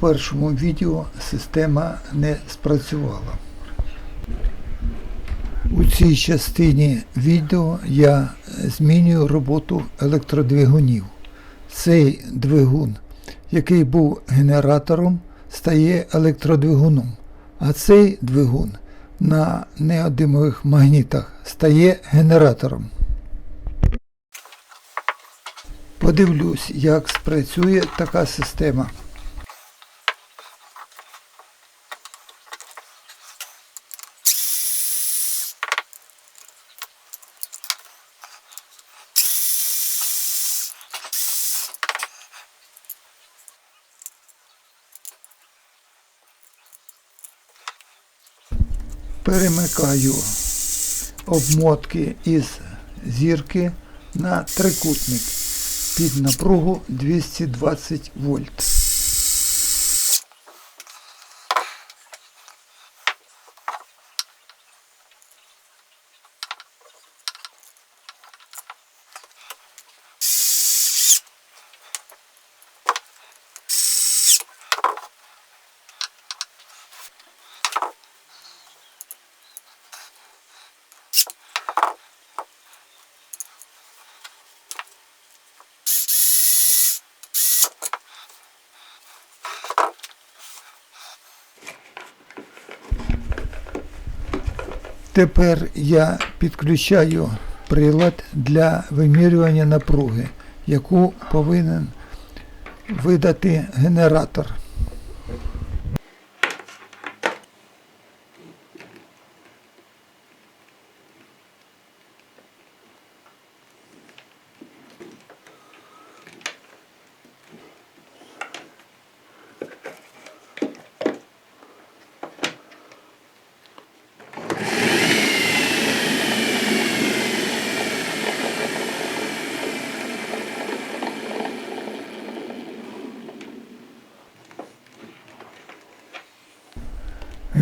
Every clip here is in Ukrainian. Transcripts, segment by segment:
першому відео система не спрацювала. У цій частині відео я змінюю роботу електродвигунів. Цей двигун, який був генератором, стає електродвигуном, а цей двигун на неодимових магнітах стає генератором. Подивлюсь, як спрацює така система. Перемикаю обмотки із зірки на трикутник під напругу 220 вольт. Тепер я підключаю прилад для вимірювання напруги, яку повинен видати генератор.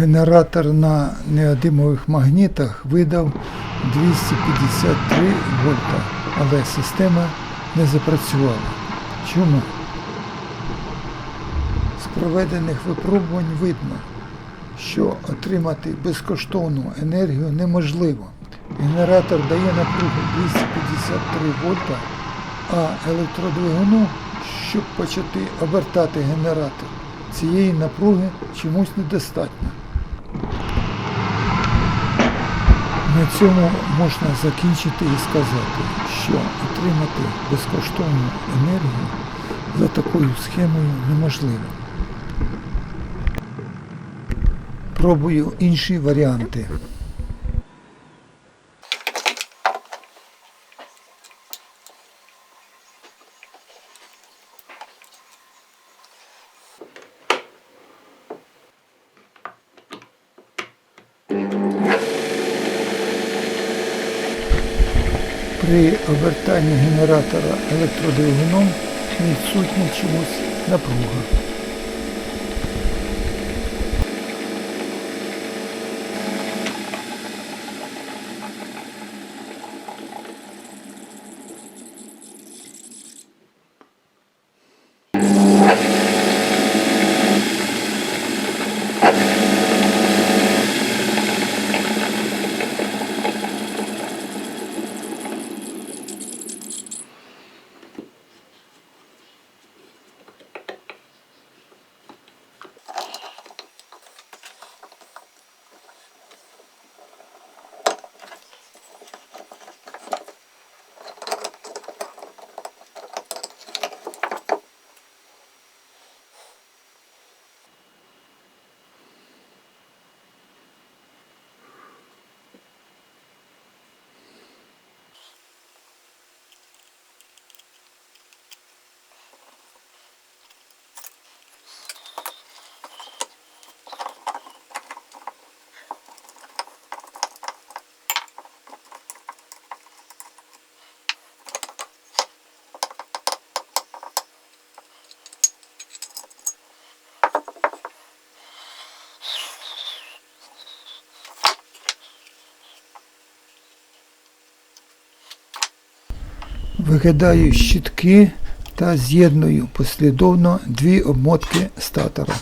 Генератор на неодимових магнітах видав 253 вольта, але система не запрацювала. Чому? З проведених випробувань видно, що отримати безкоштовну енергію неможливо. Генератор дає напругу 253 вольта, а електродвигуну, щоб почати обертати генератор, цієї напруги чомусь недостатньо. На цьому можна закінчити і сказати, що отримати безкоштовну енергію за такою схемою неможливо. Пробую інші варіанти. Обертанні генератора електродвигуном відсутня чомусь напруга. Викидаю щітки та з'єдную послідовно дві обмотки статора.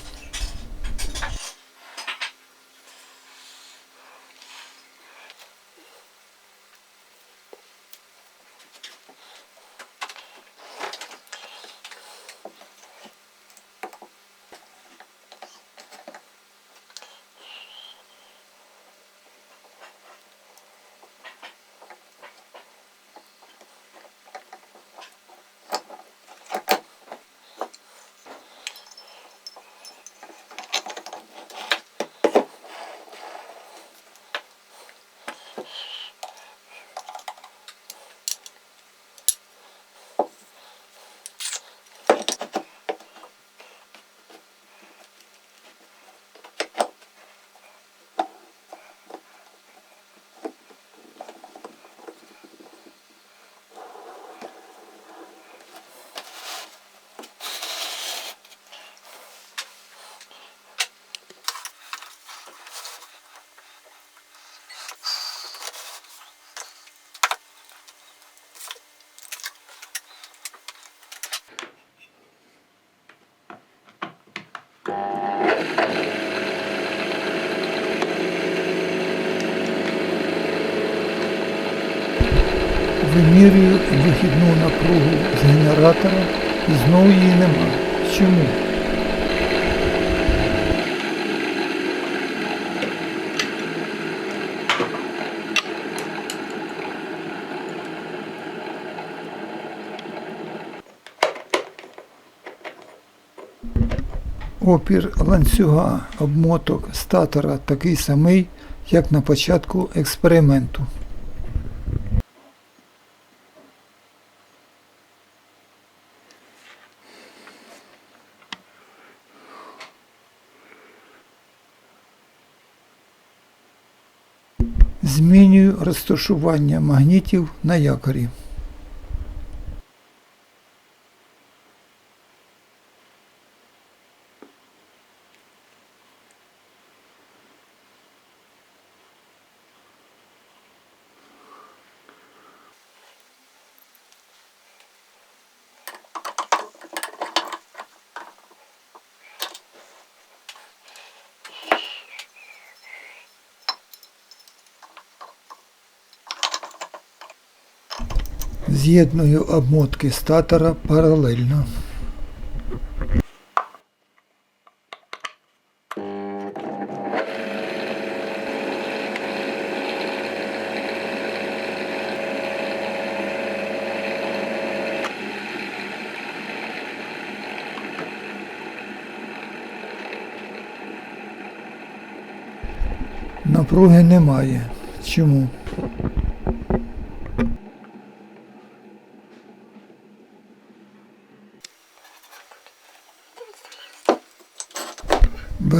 Вимірюю вихідну напругу з генератора і знову її нема. Чому? Опір ланцюга обмоток статора такий самий, як на початку експерименту. Змінюю розташування магнітів на якорі. З'єдную обмотки статора паралельно. Напруги немає. Чому?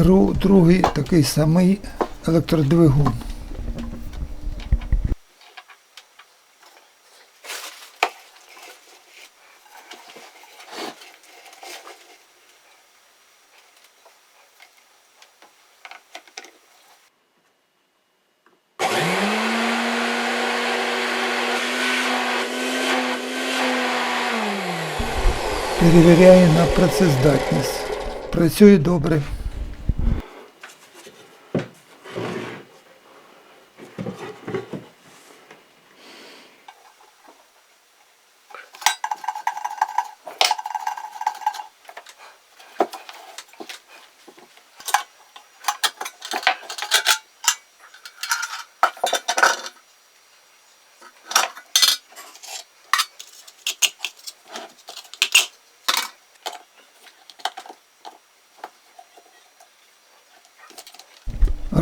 Беру другий такий самий електродвигун. Перевіряю на працездатність. Працює добре.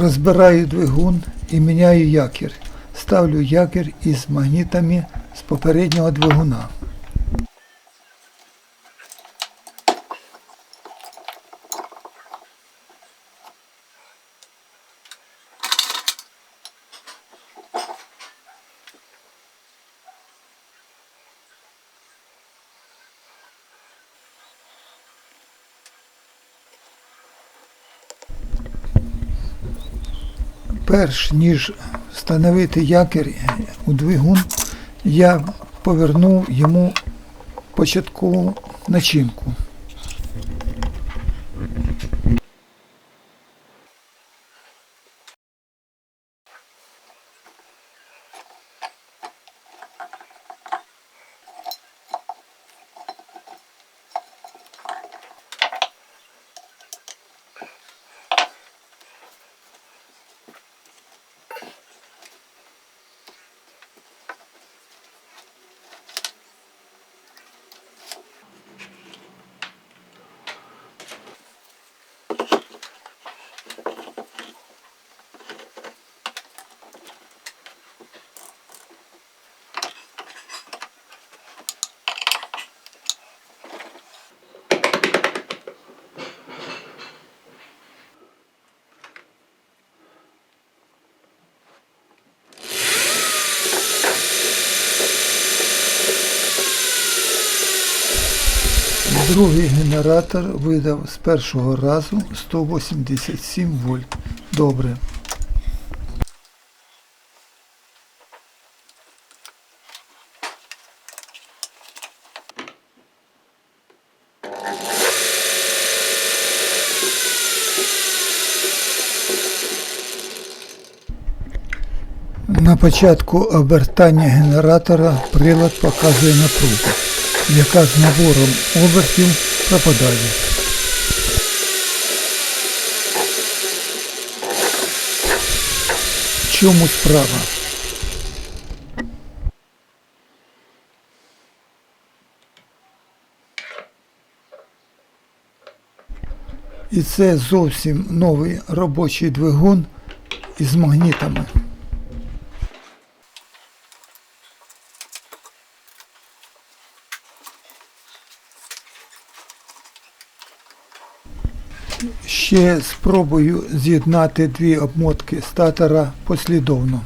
Розбираю двигун і міняю якір. Ставлю якір із магнітами з попереднього двигуна. Перш ніж встановити якір у двигун, я повернув йому початкову начинку. Другий генератор видав з першого разу 187 вольт. Добре. На початку обертання генератора прилад показує напругу, яка з набором обертів пропадає. В чому справа? І це зовсім новий робочий двигун із магнітами. Ще спробую з'єднати дві обмотки статора послідовно.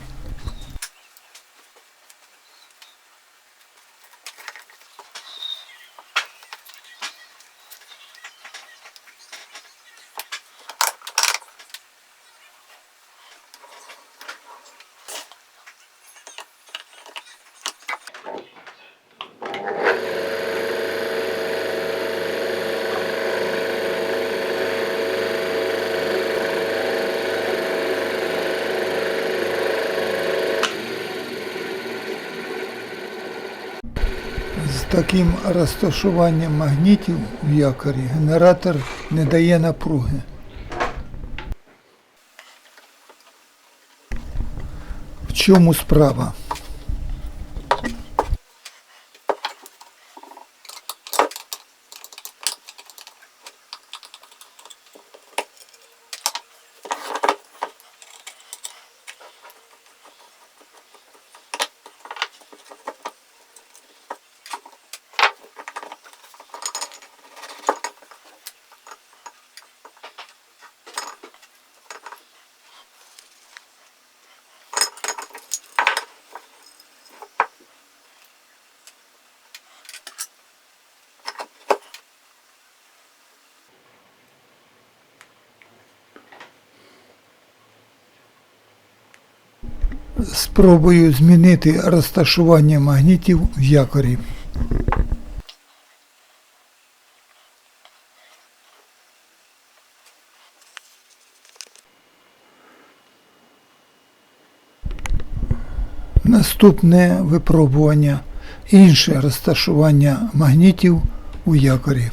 З таким розташуванням магнітів в якорі генератор не дає напруги. В чому справа? Спробую змінити розташування магнітів в якорі. Наступне випробування інше розташування магнітів у якорі.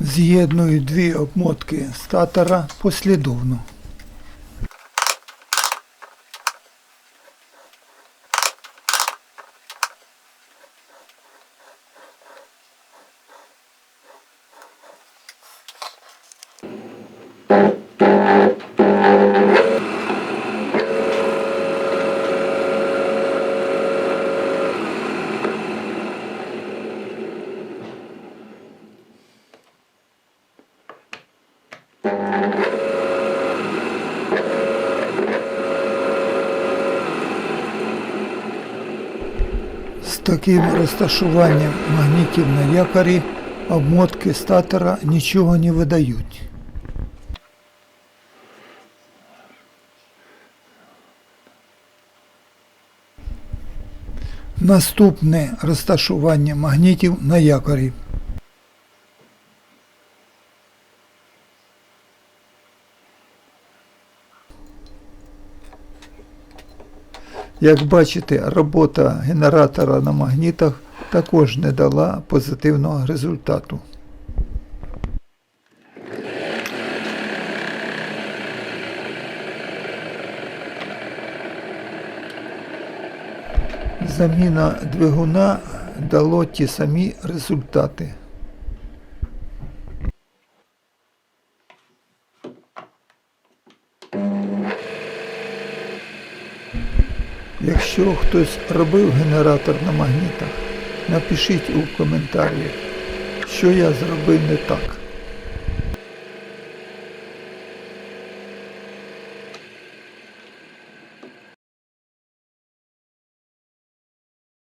З'єдную дві обмотки статора послідовно. Таким розташуванням магнітів на якорі обмотки статора нічого не видають. Наступне розташування магнітів на якорі. Як бачите, робота генератора на магнітах також не дала позитивного результату. Заміна двигуна дало ті самі результати. Якщо хтось робив генератор на магнітах, напишіть у коментарях, що я зробив не так.